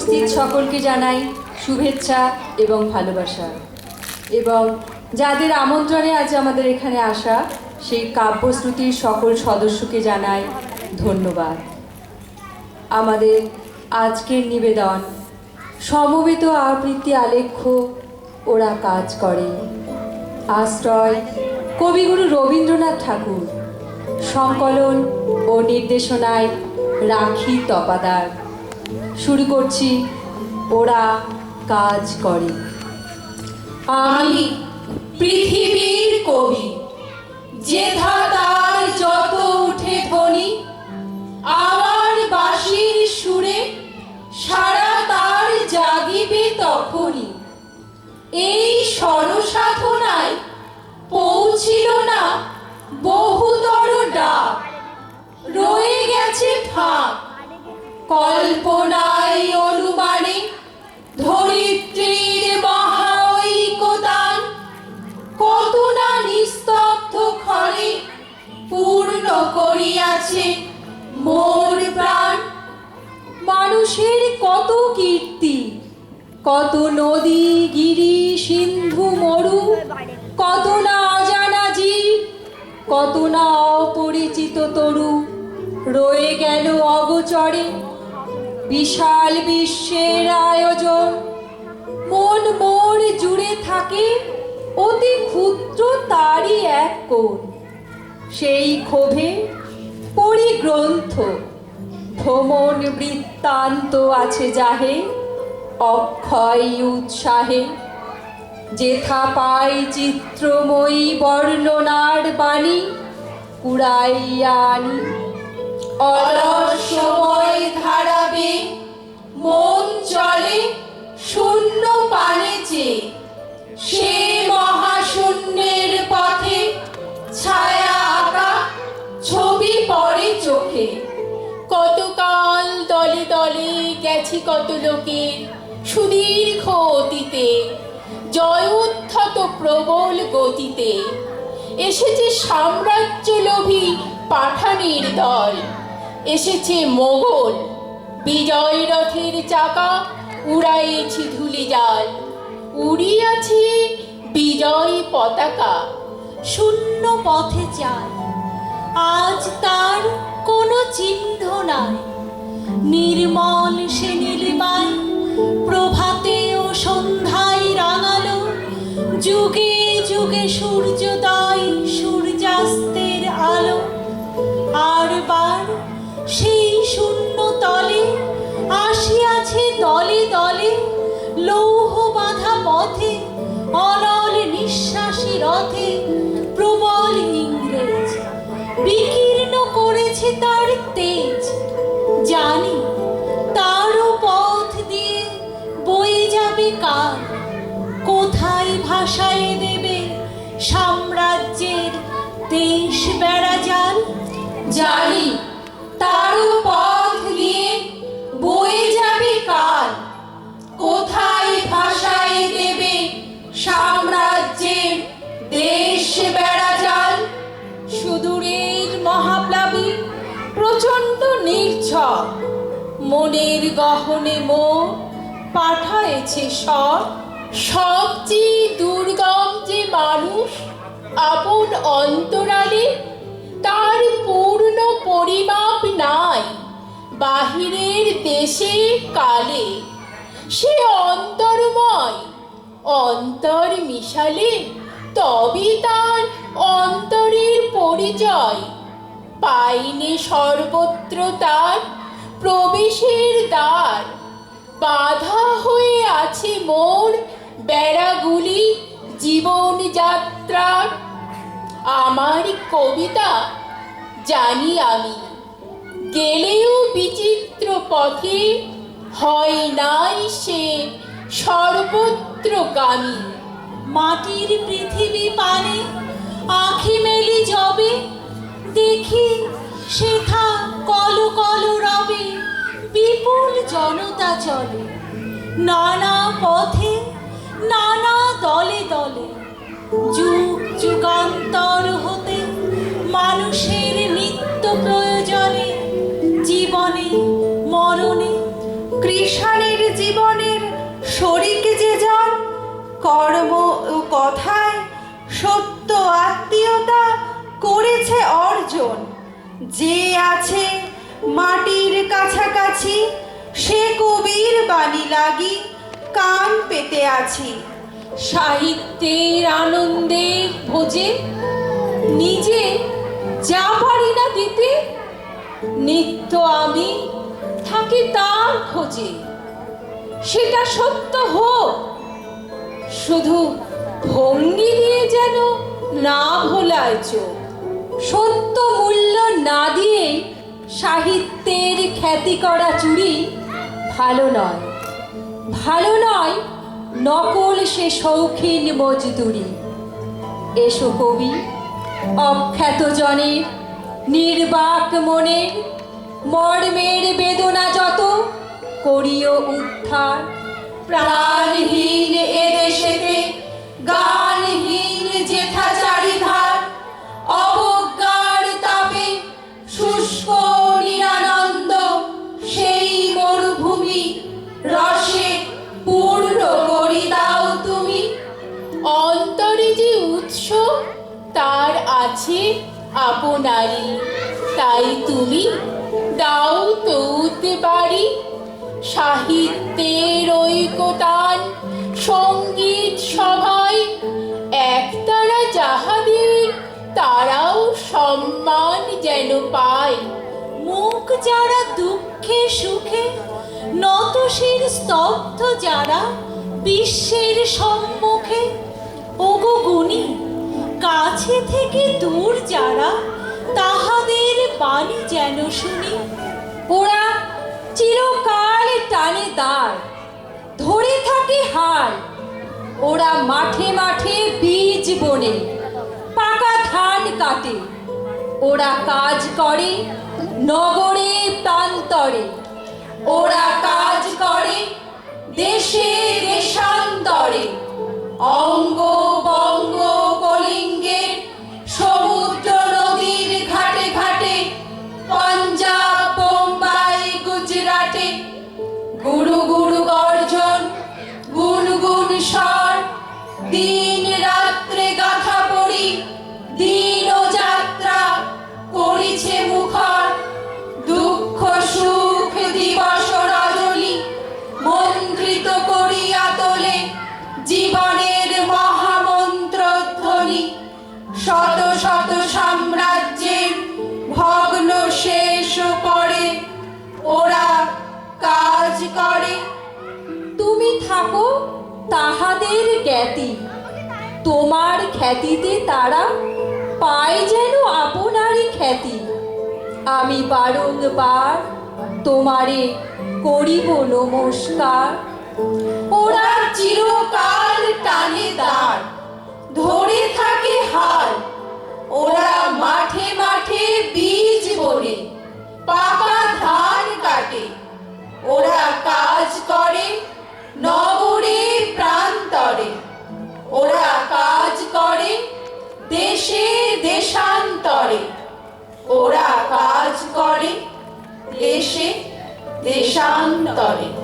উপস্থিত সকলকে জানাই শুভেচ্ছা এবং ভালোবাসা। এবং যাদের আমন্ত্রণে আজ আমাদের এখানে আসা, সেই কাব্যশ্রুতির সকল সদস্যকে জানাই ধন্যবাদ। আমাদের আজকের নিবেদন, সমবেত আবৃত্তি আলেখ্য ওরা কাজ করে। আশ্রয় কবিগুরু রবীন্দ্রনাথ ঠাকুর। সংকলন ও নির্দেশনায় রাখি তপাদার। শুরু করছি। ওরা কাজ করে। আমি পৃথিবীর কবি। যেথা তার যত উঠে ধ্বনি, আমার বাঁশির সুরে সারা তার জাগিবে তখনই। এই সরসাধনায় পৌঁছিল না বহুতর ডাক। রয়ে গেছে ফাঁক। কল্পনায় অনুমানে ধরিত্রীর মহাঐকতান কত না নিস্তব্ধ ক্ষণে পূর্ণ করিয়াছে মোর প্রাণ। মানুষের কত কীর্তি, কত নদী, গিরি, সিন্ধু, মরু, কত না অজানা জীব, কত না অপরিচিত তরু রয়ে গেল অগচরে। বিশাল বিশ্বের আয়োজন। মন মোর জুড়ে থাকে অতি ক্ষুদ্র তারই এক কোণ। সেই ক্ষোভে পরিগ্রন্থ, ভ্রমণ বৃত্তান্ত আছে যাহে, অক্ষয় উৎসাহে। যেথা পাই চিত্রময়ী বর্ণনার বাণী, কুড়াইয়া আনি। অলস সময় ধারাবে মন চলে শূন্য পানে চেয়ে সে মহাশূন্যের পথে ছায়া আঁকা ছবি পড়ে চোখে। কতকাল দলে দলে গেছি কত লোকে সুদীর্ঘ অতীতে। জয়োত্থত প্রবল গতিতে। এসেছে সাম্রাজ্য লোভী পাঠানির দল। এসেছে মোগল বিজয় রথের চাকা উড়াইছি ধুলি জাল। উড়িয়াছি বিজয় পতাকা, শূন্য পথে যায় আজ তার কোনো চিহ্ন নাই। নির্মল সে নীলিমায় প্রভাতে ও সন্ধ্যায় রাঙালো। যুগে যুগে সূর্যোদয় অনল নিঃশ্বাসী রথে প্রবল ইংরেজ বিকীর্ণ করেছে তার তেজ। জানি তারও পথ দিয়ে বয়ে যাবে কাল। কোথায় ভাষায় দেবে সাম্রাজ্যের দেশ বেড়া জাল জানি তারও নির্ঝর। মনের গহনে মো পাঠায়েছে সব সবচেয়ে দুর্গম যে মানুষ আপন অন্তরালে, তার পূর্ণ পরিমাপ নাই বাহিরের দেশে কালে। সে অন্তর্ময় অন্তর মিশালে তবে তার অন্তরের পরিচয়। পাইনি সর্বত্র তার প্রবেশের দ্বার। বাধা হয়ে আছে মোর বেড়াগুলি জীবন যাত্রার আমার কবিতা জানি আমি, গেলেও বিচিত্র পথে হয় নাই সে সর্বত্র সর্বত্রগামী। মাটির পৃথিবী পানে আখি মেলি যবে দেখি সেথা কল কল রবে বিপুল জনতা চলে। নানা পথে, নানা দলে দলে, যুগ যুগান্তর হতে মানুষের নিত্য প্রয়োজনে, জীবনে, মরণে, কৃষাণের জীবনের শরিক যে যান কর্ম কথায় সত্য আত্মীয়তা করেছে অর্জন। যে আছে মাটির কাছাকাছি, সে কবির বাণী লাগি কান পেতে আছি। সাহিত্যের আনন্দে ভোজে নিজে যা পারি না দিতে, নিত্য আমি থাকি তার খোঁজে। সেটা সত্য হোক, শুধু ভঙ্গি দিয়ে যেন না ভোলায় চোখ। সত্য মূল্য না দিয়ে সাহিত্যের খ্যাতি করা চুরি ভালো নয়। ভালো নয়, নকল সে শৌখিন মজদুরি। এসো কবি, অখ্যাত জনের নির্বাক মনের, মর্মের বেদনা যত, করিও উদ্ধার প্রাণহীন তার আছে আপনারই তাই তুমি দাও তৌতে পারি সাহিত্যের ঐকতান, সংগীত সভায় একতারা যাহাদের, তারাও সম্মান যেন পায়। মুখ যারা দুঃখে সুখে, নতশির স্তব্ধ যারা, বিশ্বের সম্মুখে। ওগো গুণী কাছে থেকে দূর যারা, তাহাদের বাণী যেন শুনি। ওরা চিরকাল টানে দাঁড় ধরে থাকে হাল ওরা মাঠে মাঠে বীজ বনে, পাকা ধান কাটে। ওরা কাজ করে নগরে প্রান্তরে। ওরা কাজ করে দেশে দেশান্তরে। অঙ্গ বঙ্গ থাকো, তাহাদের জ্ঞাতি। তোমার খ্যাতিতে তারা পায় যেন আপনারই খ্যাতি। আমি বারংবার তোমারে করিব নমস্কার। ওরা চিরকাল টানে দাঁড়, ধরে থাকে হাল। ওরা মাঠে মাঠে বীজ বনে, পাকা ধান কাটে। ওরা কাজ করে দেশান্তরে।